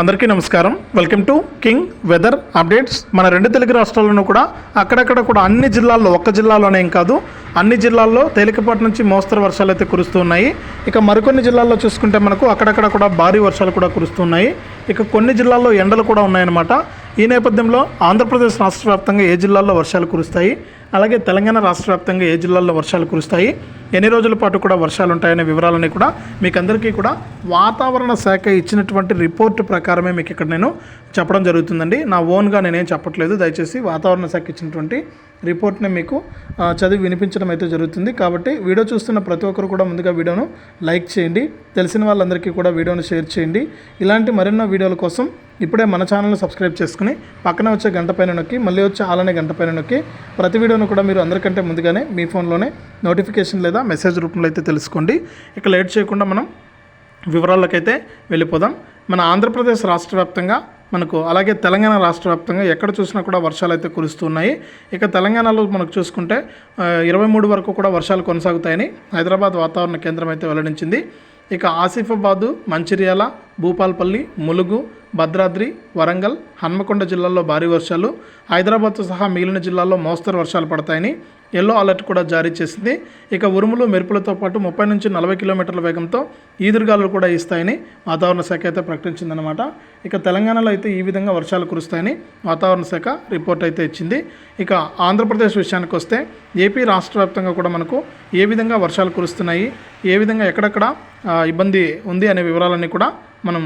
అందరికీ నమస్కారం. Welcome to king weather updates మన రెండు తెలుగు రాష్ట్రాల్లోనూ కూడా అక్కడక్కడ కూడా అన్ని జిల్లాల్లో ఒక్క జిల్లాలోనే కాదు అన్ని జిల్లాల్లో తేలికపాటి నుంచి మోస్తరు వర్షాలు అయితే కురుస్తున్నాయి ఇక మరికొన్ని జిల్లాల్లో చూసుకుంటే మనకు అక్కడక్కడ కూడా భారీ వర్షాలు కూడా కురుస్తున్నాయి ఇక కొన్ని జిల్లాల్లో ఎండలు కూడా ఉన్నాయన్నమాట. ఈ నేపథ్యంలో ఆంధ్రప్రదేశ్ రాష్ట్ర వ్యాప్తంగా ఏ జిల్లాల్లో వర్షాలు కురుస్తాయి? అలాగే తెలంగాణ రాష్ట్ర వ్యాప్తంగా ఏ జిల్లాల్లో వర్షాలు కురుస్తాయి ఎన్ని రోజుల పాటు కూడా వర్షాలు ఉంటాయనే వివరాలని కూడా మీకు అందరికీ కూడా వాతావరణ శాఖ ఇచ్చినటువంటి రిపోర్ట్ ప్రకారమే మీకు ఇక్కడ నేను చెప్పడం జరుగుతుందండి. నా ఓన్గా నేనేం చెప్పట్లేదు. దయచేసి వాతావరణ శాఖ ఇచ్చినటువంటి రిపోర్ట్ని మీకు చదివి వినిపించడం అయితే జరుగుతుంది. కాబట్టి వీడియో చూస్తున్న ప్రతి ఒక్కరు కూడా ముందుగా వీడియోను లైక్ చేయండి. తెలిసిన వాళ్ళందరికీ కూడా వీడియోను షేర్ చేయండి. ఇలాంటి మరెన్నో వీడియోల కోసం ఇప్పుడే మన ఛానల్ని సబ్స్క్రైబ్ చేసుకుని పక్కన వచ్చే గంట పైన నొక్కి మళ్ళీ వచ్చే ఆలనే గంట పైన నొక్కి ప్రతి వీడియోను కూడా మీరు అందరికంటే ముందుగానే మీ ఫోన్లోనే నోటిఫికేషన్ లేదా మెసేజ్ రూపంలో అయితే తెలుసుకోండి. ఇక లేట్ చేయకుండా మనం వివరాలకైతే వెళ్ళిపోదాం. మన ఆంధ్రప్రదేశ్ రాష్ట్ర వ్యాప్తంగా మనకు అలాగే తెలంగాణ రాష్ట్ర వ్యాప్తంగా ఎక్కడ చూసినా కూడా వర్షాలు అయితే కురుస్తున్నాయి ఇక తెలంగాణలో మనకు చూసుకుంటే ఇరవై మూడు వరకు కూడా వర్షాలు కొనసాగుతాయని హైదరాబాద్ వాతావరణ కేంద్రం అయితే వెల్లడించింది. ఇక ఆసిఫాబాదు మంచిర్యాల భూపాల్పల్లి ములుగు భద్రాద్రి వరంగల్ హన్మకొండ జిల్లాల్లో భారీ వర్షాలు హైదరాబాద్తో సహా మిగిలిన జిల్లాల్లో మోస్తరు వర్షాలు పడతాయని ఎల్లో అలర్ట్ కూడా జారీ చేసింది. ఇక ఉరుములు మెరుపులతో పాటు ముప్పై నుంచి నలభై కిలోమీటర్ల వేగంతో ఈదురుగాలు కూడా ఇస్తాయని వాతావరణ శాఖ అయితే ప్రకటించిందనమాట ఇక తెలంగాణలో అయితే ఈ విధంగా వర్షాలు కురుస్తాయని వాతావరణ శాఖ రిపోర్ట్ అయితే ఇచ్చింది. ఇక ఆంధ్రప్రదేశ్ విషయానికి వస్తే ఏపీ రాష్ట్ర వ్యాప్తంగా కూడా మనకు ఏ విధంగా వర్షాలు కురుస్తున్నాయి ఏ విధంగా ఎక్కడెక్కడ ఇబ్బంది ఉంది అనే వివరాలన్నీ కూడా మనం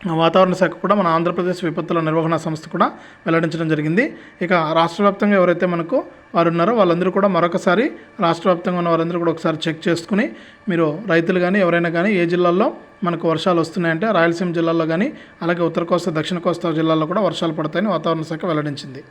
వాతావరణ శాఖ కూడా మన ఆంధ్రప్రదేశ్ విపత్తుల నిర్వహణ సంస్థ కూడా వెల్లడించడం జరిగింది. ఇక రాష్ట్ర వ్యాప్తంగా ఎవరైతే మనకు వారు ఉన్నారో వాళ్ళందరూ కూడా మరొకసారి రాష్ట్ర వ్యాప్తంగా ఉన్న వారందరూ కూడా ఒకసారి చెక్ చేసుకుని మీరు రైతులు కానీ ఎవరైనా కానీ ఏ జిల్లాల్లో మనకు వర్షాలు వస్తున్నాయంటే రాయలసీమ జిల్లాలో కానీ అలాగే ఉత్తర కోస్తా దక్షిణ కోస్తా జిల్లాల్లో కూడా వర్షాలు పడతాయని వాతావరణ శాఖ వెల్లడించింది.